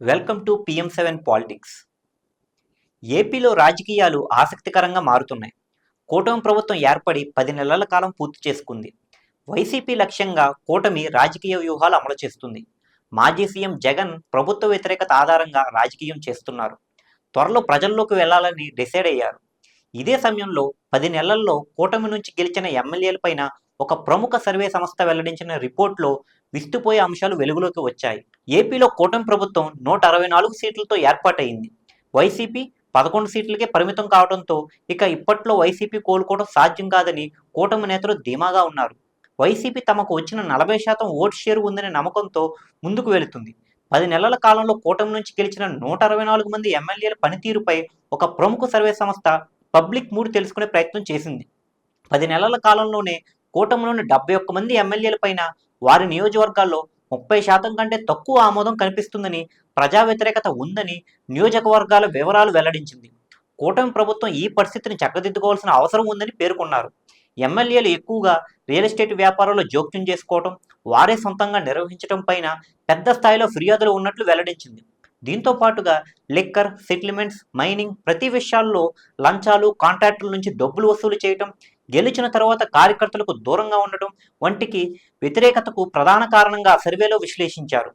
Welcome to PM seven politics. ఏపీలో రాజకీయాలు ఆసక్తికరంగా మారుతున్నాయి. కూటమి ప్రభుత్వం ఏర్పడి పది నెలల కాలం పూర్తి చేసుకుంది. వైసీపీ లక్ష్యంగా కూటమి రాజకీయ వ్యూహాలు అమలు చేస్తుంది. మాజీ సీఎం జగన్ ప్రభుత్వ వ్యతిరేకత ఆధారంగా రాజకీయం చేస్తున్నారు. త్వరలో ప్రజల్లోకి వెళ్ళాలని డిసైడ్ అయ్యారు. ఇదే సమయంలో పది నెలల్లో కూటమి నుంచి గెలిచిన ఎమ్మెల్యేలపైన ఒక ప్రముఖ సర్వే సంస్థ వెల్లడించిన రిపోర్ట్లో విస్తుపోయే అంశాలు వెలుగులోకి వచ్చాయి. ఏపీలో కూటమి ప్రభుత్వం నూట అరవై నాలుగు సీట్లతో ఏర్పాటైంది వైసీపీ పదకొండు సీట్లకే పరిమితం కావడంతో ఇక ఇప్పట్లో వైసీపీ కోలుకోవడం సాధ్యం కాదని కూటమి నేతలు ధీమాగా ఉన్నారు. వైసీపీ తమకు వచ్చిన నలభై శాతం ఓటు షేర్ ఉందనే నమ్మకంతో ముందుకు వెళుతుంది. పది నెలల కాలంలో కూటమి నుంచి గెలిచిన నూట అరవై నాలుగు మంది ఎమ్మెల్యేల పనితీరుపై ఒక ప్రముఖ సర్వే సంస్థ పబ్లిక్ మూడ్ తెలుసుకునే ప్రయత్నం చేసింది. పది నెలల కాలంలోనే కూటమిలోని డెబ్బై ఒక్క మంది ఎమ్మెల్యేలపైన వారి నియోజకవర్గాల్లో ముప్పై శాతం కంటే తక్కువ ఆమోదం కనిపిస్తుందని ప్రజా వ్యతిరేకత ఉందని నియోజకవర్గాల వివరాలు వెల్లడించింది. కూటమి ప్రభుత్వం ఈ పరిస్థితిని చక్కదిద్దుకోవాల్సిన అవసరం ఉందని పేర్కొన్నారు. ఎమ్మెల్యేలు ఎక్కువగా రియల్ ఎస్టేట్ వ్యాపారంలో జోక్యం చేసుకోవడం వారే సొంతంగా నిర్వహించడం పైన పెద్ద స్థాయిలో ఫిర్యాదులు ఉన్నట్లు వెల్లడించింది. దీంతో పాటుగా లిక్కర్ సెటిల్మెంట్స్ మైనింగ్ ప్రతి విషయాల్లో లంచాలు కాంట్రాక్టుల నుంచి డబ్బులు వసూలు చేయటం గెలిచిన తర్వాత కార్యకర్తలకు దూరంగా ఉండటం వంటికి వ్యతిరేకతకు ప్రధాన కారణంగా సర్వేలో విశ్లేషించారు.